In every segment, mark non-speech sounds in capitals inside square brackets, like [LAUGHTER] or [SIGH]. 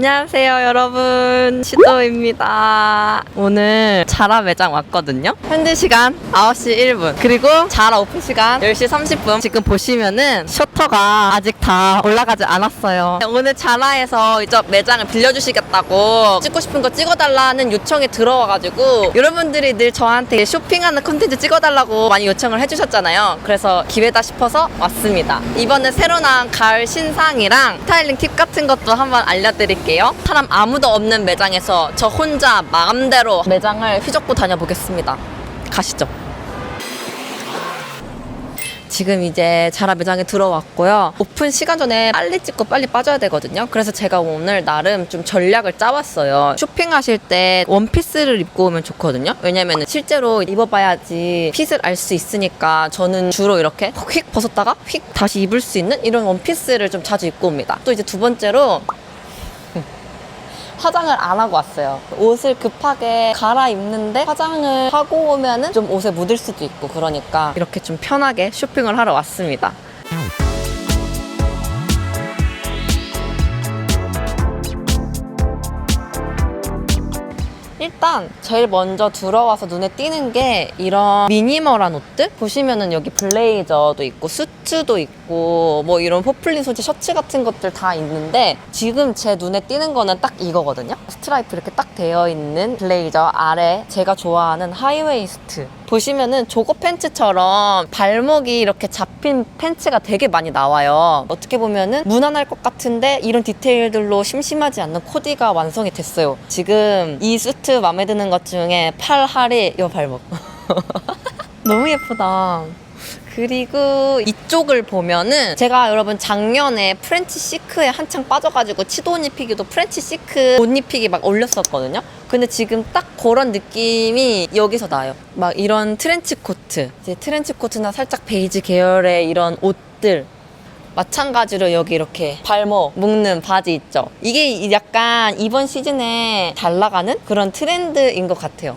안녕하세요, 여러분. 시도입니다. 오늘 자라 매장 왔거든요. 현재 시간 9시 1분. 그리고 자라 오픈 시간 10시 30분. 지금 보시면은 셔터가 아직 다 올라가지 않았어요. 오늘 자라에서 이제 매장을 빌려주시겠다고 찍고 싶은 거 찍어달라는 요청이 들어와가지고 여러분들이 늘 저한테 쇼핑하는 컨텐츠 찍어달라고 많이 요청을 해주셨잖아요. 그래서 기회다 싶어서 왔습니다. 이번에 새로 나온 가을 신상이랑 스타일링 팁 같은 것도 한번 알려드릴게요. 사람 아무도 없는 매장에서 저 혼자 마음대로 매장을 휘젓고 다녀보겠습니다. 가시죠. 지금 이제 자라 매장에 들어왔고요. 오픈 시간 전에 빨리 찍고 빨리 빠져야 되거든요. 그래서 제가 오늘 나름 좀 전략을 짜왔어요. 쇼핑하실 때 원피스를 입고 오면 좋거든요. 왜냐면 실제로 입어봐야지 핏을 알 수 있으니까 저는 주로 이렇게 휙 벗었다가 휙 다시 입을 수 있는 이런 원피스를 좀 자주 입고 옵니다. 또 이제 두 번째로 화장을 안 하고 왔어요. 옷을 급하게 갈아입는데 화장을 하고 오면은 좀 옷에 묻을 수도 있고 그러니까 이렇게 좀 편하게 쇼핑을 하러 왔습니다. 일단 제일 먼저 들어와서 눈에 띄는 게 이런 미니멀한 옷들? 보시면은 여기 블레이저도 있고 수트도 있고 뭐 이런 포플린 소재 셔츠 같은 것들 다 있는데 지금 제 눈에 띄는 거는 딱 이거거든요. 스트라이프 이렇게 딱 되어 있는 블레이저 아래 제가 좋아하는 하이웨이스트. 보시면은 조거 팬츠처럼 발목이 이렇게 잡힌 팬츠가 되게 많이 나와요. 어떻게 보면은 무난할 것 같은데 이런 디테일들로 심심하지 않는 코디가 완성이 됐어요. 지금 이 수트 마음에 드는 것 중에 팔, 하리, 요 발목 [LAUGHS] 너무 예쁘다 그리고 이쪽을 보면은 제가 여러분 작년에 프렌치 시크에 한창 빠져가지고 옷 입히기도 프렌치 시크 옷 입히기 막 올렸었거든요. 근데 지금 딱 그런 느낌이 여기서 나요. 막 이런 트렌치 코트, 이제 트렌치 코트나 살짝 베이지 계열의 이런 옷들 마찬가지로 여기 이렇게 발목 묶는 바지 있죠. 이게 약간 이번 시즌에 잘 나가는 그런 트렌드인 것 같아요.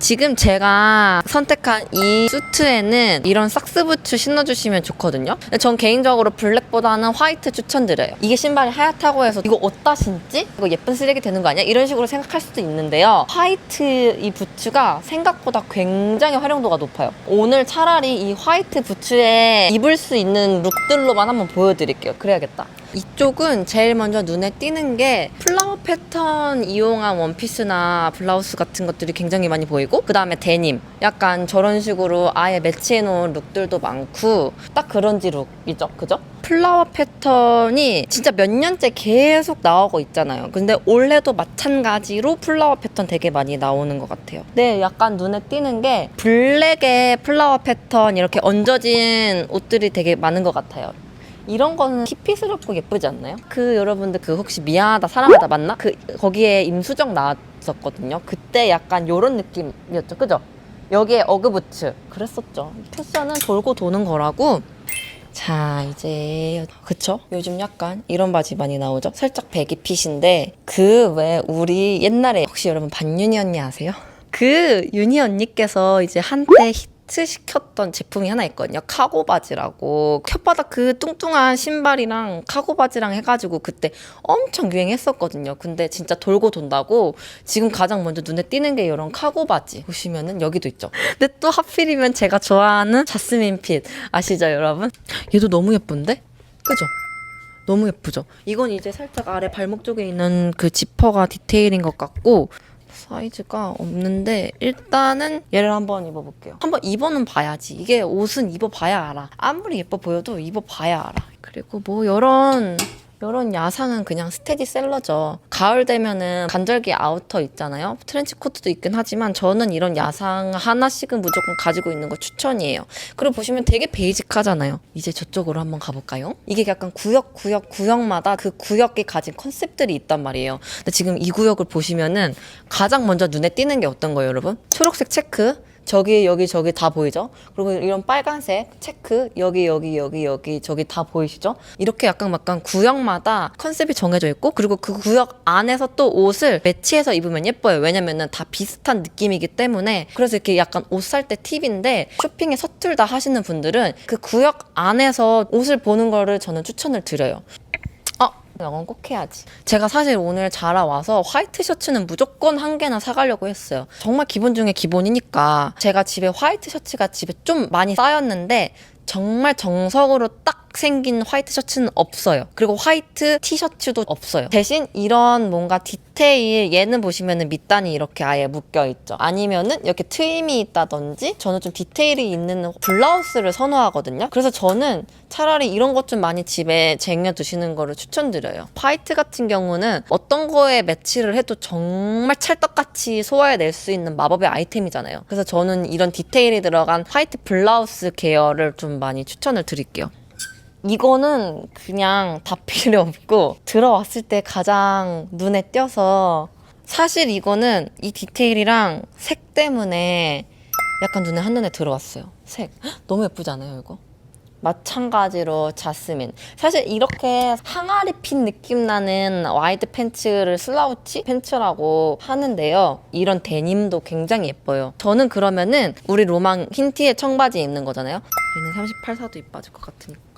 지금 제가 선택한 이 수트에는 이런 삭스 부츠 신어주시면 좋거든요. 근데 전 개인적으로 블랙보다는 화이트 추천드려요. 이게 신발이 하얗다고 해서 이거 어디다 신지? 이거 예쁜 쓰레기 되는 거 아니야? 이런 식으로 생각할 수도 있는데요. 화이트 이 부츠가 생각보다 굉장히 활용도가 높아요. 오늘 차라리 이 화이트 부츠에 입을 수 있는 룩들로만 한번 보여드릴게요. 그래야겠다. 이쪽은 제일 먼저 눈에 띄는 게 플라워 패턴 이용한 원피스나 블라우스 같은 것들이 굉장히 많이 보이고 그 다음에 데님. 약간 저런 식으로 아예 매치해 놓은 룩들도 많고 딱 그런지 룩이죠? 그죠? 플라워 패턴이 진짜 몇 년째 계속 나오고 있잖아요. 근데 올해도 마찬가지로 플라워 패턴 되게 많이 나오는 것 같아요. 네 약간 눈에 띄는 게 블랙의 플라워 패턴 이렇게 얹어진 옷들이 되게 많은 것 같아요 이런 거는 히피스럽고 예쁘지 않나요? 그 여러분들 그 혹시 미안하다 사랑하다 맞나? 그 거기에 임수정 나왔었거든요. 그때 약간 요런 느낌이었죠. 그죠? 여기에 어그부츠 그랬었죠. 패션은 돌고 도는 거라고. 자 이제 그쵸? 요즘 약간 이런 바지 많이 나오죠? 살짝 배기 핏인데 그 왜 우리 옛날에 혹시 여러분 반윤이 언니 아세요? 그 윤희 언니께서 이제 한때 히트 시켰던 제품이 하나 있거든요. 카고 바지라고 혓바닥 그 뚱뚱한 신발이랑 카고 바지랑 해가지고 그때 엄청 유행했었거든요. 근데 진짜 돌고 돈다고 지금 가장 먼저 눈에 띄는 게 이런 카고 바지 보시면은 여기도 있죠. 근데 또 하필이면 제가 좋아하는 자스민 핏 아시죠, 여러분? 얘도 너무 예쁜데? 그죠? 너무 예쁘죠? 이건 이제 살짝 아래 발목 쪽에 있는 그 지퍼가 디테일인 것 같고 사이즈가 없는데 일단은 얘를 한번 입어볼게요. 한번 입어는 봐야지. 이게 옷은 입어봐야 알아. 아무리 예뻐 보여도 입어봐야 알아. 그리고 뭐 이런 이런 야상은 그냥 스테디셀러죠. 가을 되면은 간절기 아우터 있잖아요. 트렌치 코트도 있긴 하지만 저는 이런 야상 하나씩은 무조건 가지고 있는 거 추천이에요. 그리고 보시면 되게 베이직하잖아요. 이제 저쪽으로 한번 가볼까요? 이게 약간 구역 구역 구역마다 그 구역이 가진 컨셉들이 있단 말이에요. 근데 지금 이 구역을 보시면은 가장 먼저 눈에 띄는 게 어떤 거예요, 여러분? 초록색 체크. 저기 여기 저기 다 보이죠? 그리고 이런 빨간색 체크 여기 여기 여기 여기 저기 다 보이시죠? 이렇게 약간 약간 구역마다 컨셉이 정해져 있고 그리고 그 구역 안에서 또 옷을 매치해서 입으면 예뻐요. 왜냐면은 다 비슷한 느낌이기 때문에 그래서 이렇게 약간 옷 살 때 팁인데 쇼핑에 서툴다 하시는 분들은 그 구역 안에서 옷을 보는 거를 저는 추천을 드려요. 아 영어 꼭 해야지. 제가 사실 오늘 자라 와서 화이트 셔츠는 무조건 한 개나 사가려고 했어요. 정말 기본 중에 기본이니까 제가 집에 화이트 셔츠가 집에 좀 많이 쌓였는데 정말 정석으로 딱 생긴 화이트 셔츠는 없어요. 그리고 화이트 티셔츠도 없어요. 대신 이런 뭔가 디테일 얘는 보시면은 밑단이 이렇게 아예 묶여 있죠. 아니면은 이렇게 트임이 있다든지 저는 좀 디테일이 있는 블라우스를 선호하거든요. 그래서 저는 차라리 이런 것 좀 많이 집에 쟁여 두시는 거를 추천드려요. 화이트 같은 경우는 어떤 거에 매치를 해도 정말 찰떡같이 소화해낼 수 있는 마법의 아이템이잖아요. 그래서 저는 이런 디테일이 들어간 화이트 블라우스 계열을 좀 많이 추천을 드릴게요. 이거는 그냥 다 [LAUGHS] 필요 없고 들어왔을 때 가장 눈에 띄어서 사실 이거는 이 디테일이랑 색 때문에 약간 눈에 한눈에 들어왔어요. 색 헉, 너무 예쁘지 않아요 이거? 마찬가지로 자스민. 사실 이렇게 항아리 핀 느낌 나는 와이드 팬츠를 슬라우치 팬츠라고 하는데요. 이런 데님도 굉장히 예뻐요. 저는 그러면은 우리 로망 흰 티에 청바지 입는 거잖아요. 얘는 38사도 이뻐질 것 같으니까.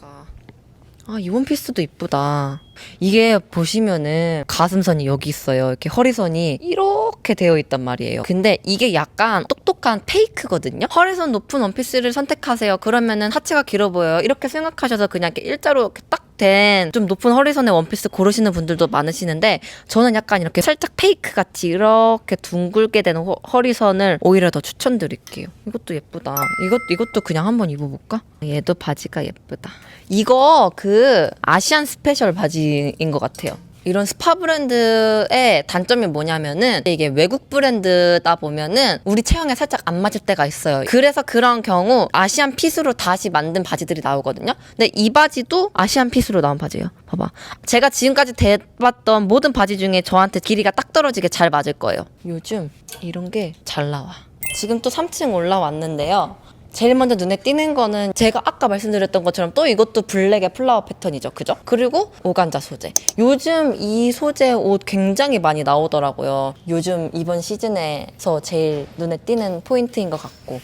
아, 이 원피스도 이쁘다. 이게 보시면은 가슴선이 여기 있어요. 이렇게 허리선이 이렇게 되어 있단 말이에요. 근데 이게 약간 똑똑한 페이크거든요. 허리선 높은 원피스를 선택하세요. 그러면은 하체가 길어 보여요. 이렇게 생각하셔서 그냥 이렇게 일자로 이렇게 딱된좀 높은 허리선의 원피스 고르시는 분들도 많으시는데 저는 약간 이렇게 살짝 페이크 같이 이렇게 둥글게 된 허, 허리선을 오히려 더 추천드릴게요. 이것도 예쁘다. 이것 이것도 그냥 한번 입어볼까? 얘도 바지가 예쁘다. 이거 그 아시안 스페셜 바지 인 것 같아요. 이런 스파 브랜드의 단점이 뭐냐면은 이게 외국 브랜드다 보면은 우리 체형에 살짝 안 맞을 때가 있어요. 그래서 그런 경우 아시안 핏으로 다시 만든 바지들이 나오거든요. 근데 이 바지도 아시안 핏으로 나온 바지예요. 봐봐. 제가 지금까지 대봤던 모든 바지 중에 저한테 길이가 딱 떨어지게 잘 맞을 거예요. 요즘 이런 게 잘 나와. 지금 또 3층 올라왔는데요. 제일 먼저 눈에 띄는 거는 제가 아까 말씀드렸던 것처럼 또 이것도 블랙의 플라워 패턴이죠. 그죠? 그리고 오간자 소재. 요즘 이 소재 옷 굉장히 많이 나오더라고요. 요즘 이번 시즌에서 제일 눈에 띄는 포인트인 것 같고.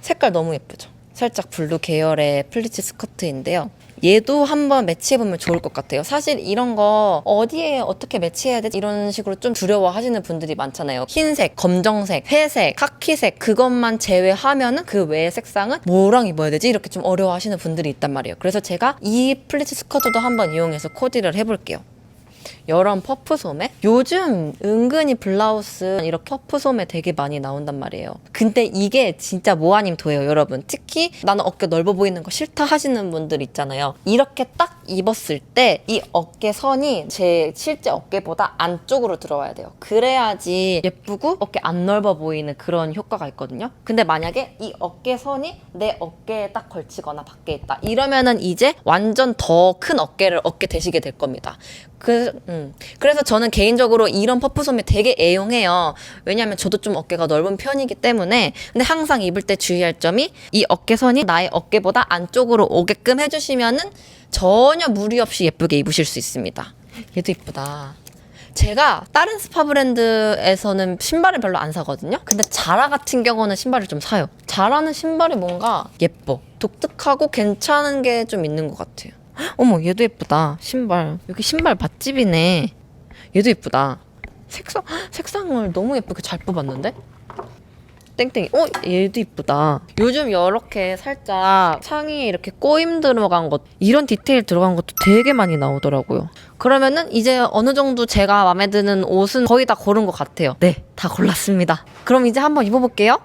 색깔 너무 예쁘죠? 살짝 블루 계열의 플리츠 스커트인데요. 얘도 한번 매치해보면 좋을 것 같아요. 사실 이런 거 어디에 어떻게 매치해야 되지? 이런 식으로 좀 두려워하시는 분들이 많잖아요. 흰색, 검정색, 회색, 카키색 그것만 제외하면은 그 외의 색상은 뭐랑 입어야 되지? 이렇게 좀 어려워하시는 분들이 있단 말이에요. 그래서 제가 이 플리츠 스커트도 한번 이용해서 코디를 해볼게요. 여름 퍼프 소매? 요즘 은근히 블라우스 이렇게 퍼프 소매 되게 많이 나온단 말이에요. 근데 이게 진짜 뭐 아님 도예요, 여러분. 특히 나는 어깨 넓어 보이는 거 싫다 하시는 분들 있잖아요. 이렇게 딱 입었을 때 이 어깨 선이 제 실제 어깨보다 안쪽으로 들어와야 돼요. 그래야지 예쁘고 어깨 안 넓어 보이는 그런 효과가 있거든요. 근데 만약에 이 어깨 선이 내 어깨에 딱 걸치거나 밖에 있다. 이러면은 이제 완전 더 큰 어깨를 얻게 되시게 될 겁니다. 그, 음. 그래서 저는 개인적으로 이런 퍼프 소매 되게 애용해요. 왜냐면 저도 좀 어깨가 넓은 편이기 때문에. 근데 항상 입을 때 주의할 점이 이 어깨선이 나의 어깨보다 안쪽으로 오게끔 해주시면은 전혀 무리 없이 예쁘게 입으실 수 있습니다. 얘도 이쁘다. 제가 다른 스파 브랜드에서는 신발을 별로 안 사거든요. 근데 자라 같은 경우는 신발을 좀 사요. 자라는 신발이 뭔가 예뻐. 독특하고 괜찮은 게 좀 있는 것 같아요. 헉, 어머, 얘도 예쁘다. 신발. 여기 신발 맛집이네. 얘도 예쁘다. 색상, 헉, 색상을 너무 예쁘게 잘 뽑았는데? 땡땡이. 어, 얘도 이쁘다. 요즘 이렇게 살짝 상의에 이렇게 꼬임 들어간 것, 이런 디테일 들어간 것도 되게 많이 나오더라고요. 그러면은 이제 어느 정도 제가 마음에 드는 옷은 거의 다 고른 것 같아요. 네, 다 골랐습니다. 그럼 이제 한번 입어볼게요.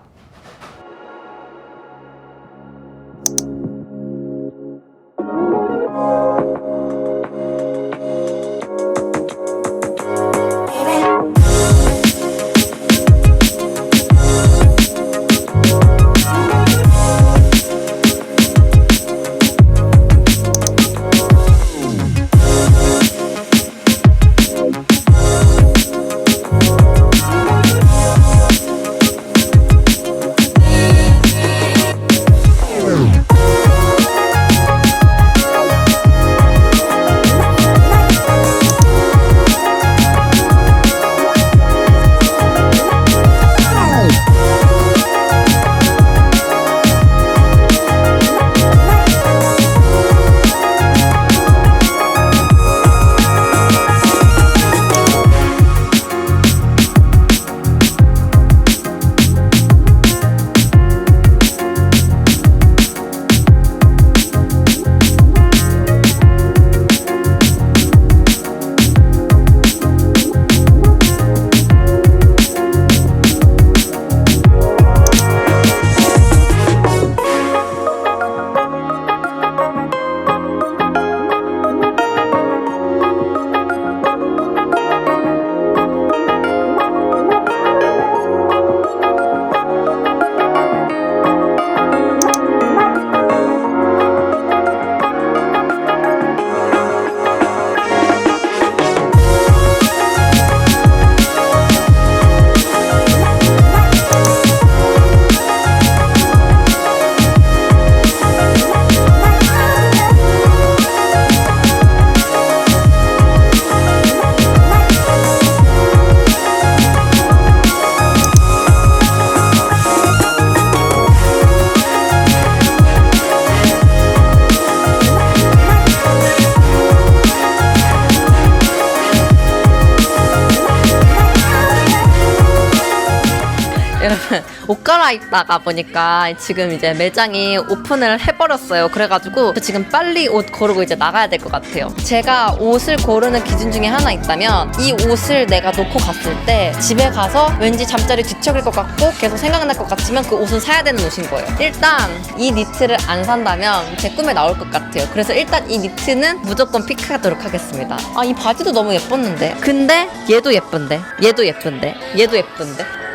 옷 갈아입다가 보니까 지금 이제 매장이 오픈을 해버렸어요. 그래가지고 저 지금 빨리 옷 고르고 이제 나가야 될 것 같아요. 제가 옷을 고르는 기준 중에 하나 있다면 이 옷을 내가 놓고 갔을 때 집에 가서 왠지 잠자리 뒤척일 것 같고 계속 생각날 것 같으면 그 옷은 사야 되는 옷인 거예요. 일단 이 니트를 안 산다면 제 꿈에 나올 것 같아요. 그래서 일단 이 니트는 무조건 픽하도록 하겠습니다. 아 이 바지도 너무 예뻤는데. 근데 얘도 예쁜데. 얘도 예쁜데. 얘도 예쁜데.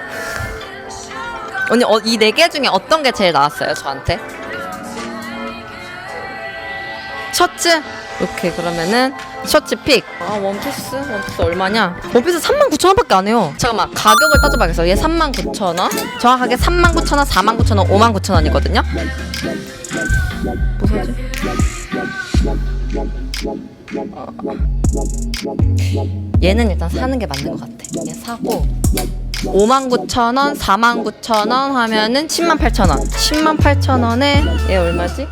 언니 어, 이 네 개 중에 어떤 게 제일 나왔어요 저한테? 셔츠? 오케이 그러면은 셔츠 픽. 아 원피스? 원피스 얼마냐? 원피스 39,000원밖에 안 해요. 잠깐만 가격을 따져봐야겠어. 얘 39,000원. 정확하게 39,000원, 49,000원, 59,000원이거든요. 뭐 사지? 어. 얘는 일단 사는 게 맞는 것 같아. 얘 사고 59,000원, 49,000원 하면은 108,000원. 108,000원에 얘 얼마지?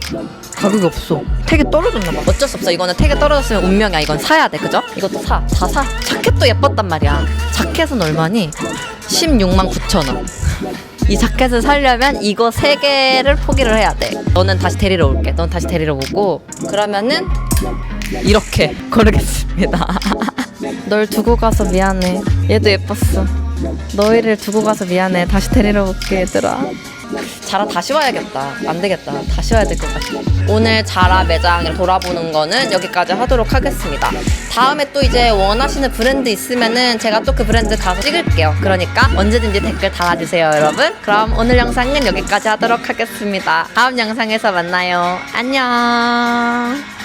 가격이 없어. 택이 떨어졌나 봐. 어쩔 수 없어. 이거는 택이 떨어졌으면 운명이야. 이건 사야 돼. 그죠? 이것도 사. 다 사. 자켓도 예뻤단 말이야. 자켓은 얼마니? 16만 9천 원. 이 자켓을 사려면 이거 세 개를 포기를 해야 돼. 너는 다시 데리러 올게. 넌 다시 데리러 오고. 그러면은 이렇게 [LAUGHS] 고르겠습니다. [LAUGHS] 널 두고 가서 미안해. 얘도 예뻤어. 너희를 두고 가서 미안해. 다시 데리러 올게, 얘들아. 자라 다시 와야겠다. 안 되겠다. 다시 와야 될 것 같아. 오늘 자라 매장을 돌아보는 거는 여기까지 하도록 하겠습니다. 다음에 또 이제 원하시는 브랜드 있으면은 제가 또 그 브랜드 가서 찍을게요. 그러니까 언제든지 댓글 달아주세요, 여러분. 그럼 오늘 영상은 여기까지 하도록 하겠습니다. 다음 영상에서 만나요. 안녕.